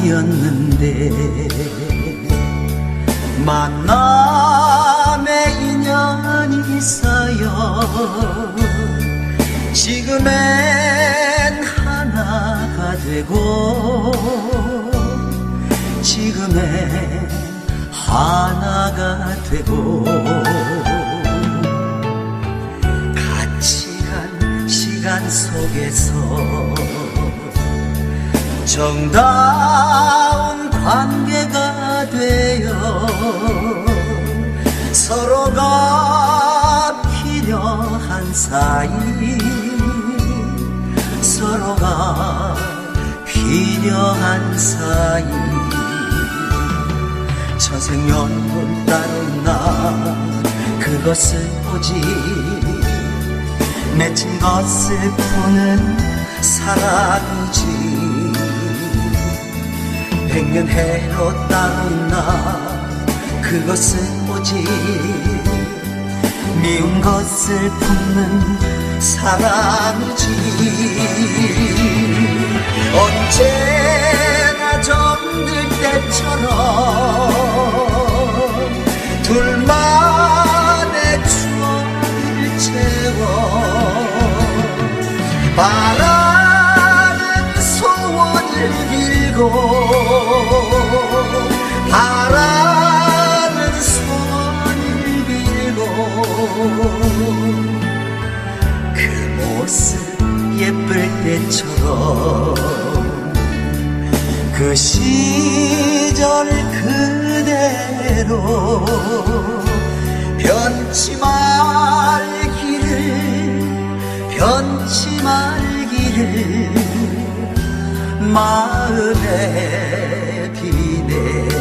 사이였는데 만남의 인연이 쌓여 지금엔 하나가 되고 지금엔 하나가 되고 같이 간 시간 속에서 정다 운 관계가 되어 서로가 필요한 사이 서로가 필요한 사이. 천생연분 따로 있나 그것은 오직 맺힌 것을 푸는 사랑이지 백년 해로 따로 있나? 그것은 오직 미운 것을 품는 사랑이지. 언제나 정들 때처럼 둘만의 추억을 채워 그 모습 예쁠 때처럼 그 시절 그대로 변치 말기를 변치 말기를 마음에 비네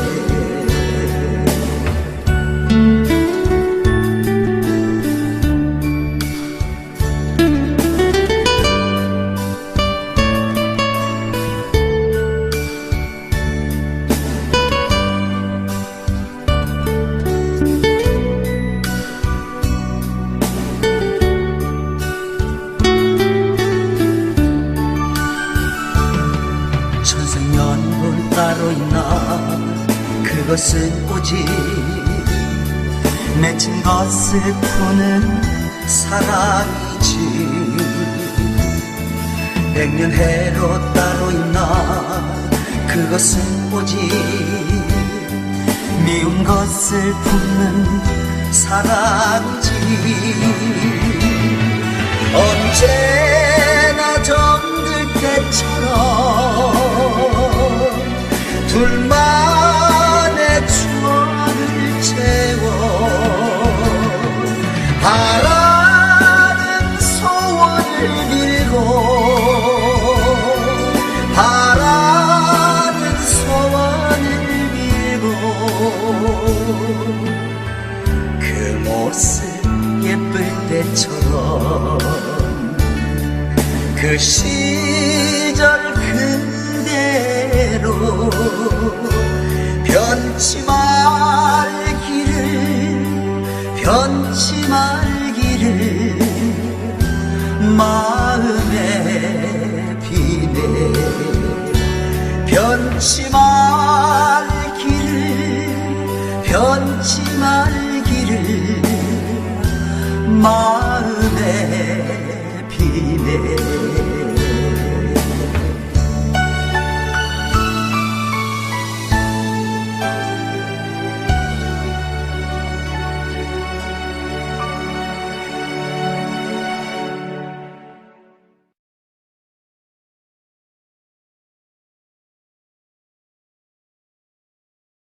그것은 오직 맺힌 것을 푸는 사랑이지. 백년 해로 따로 있나 그것은 오직 미운 것을 품는 사랑이지. 언제나 정들 때처럼 바라는 소원을 빌고 바라는 소원을 빌고 그 모습 예쁠 때처럼 그 시절 그대로 변치 말기를 변치 마음에 비네 변치 말기를 변치 마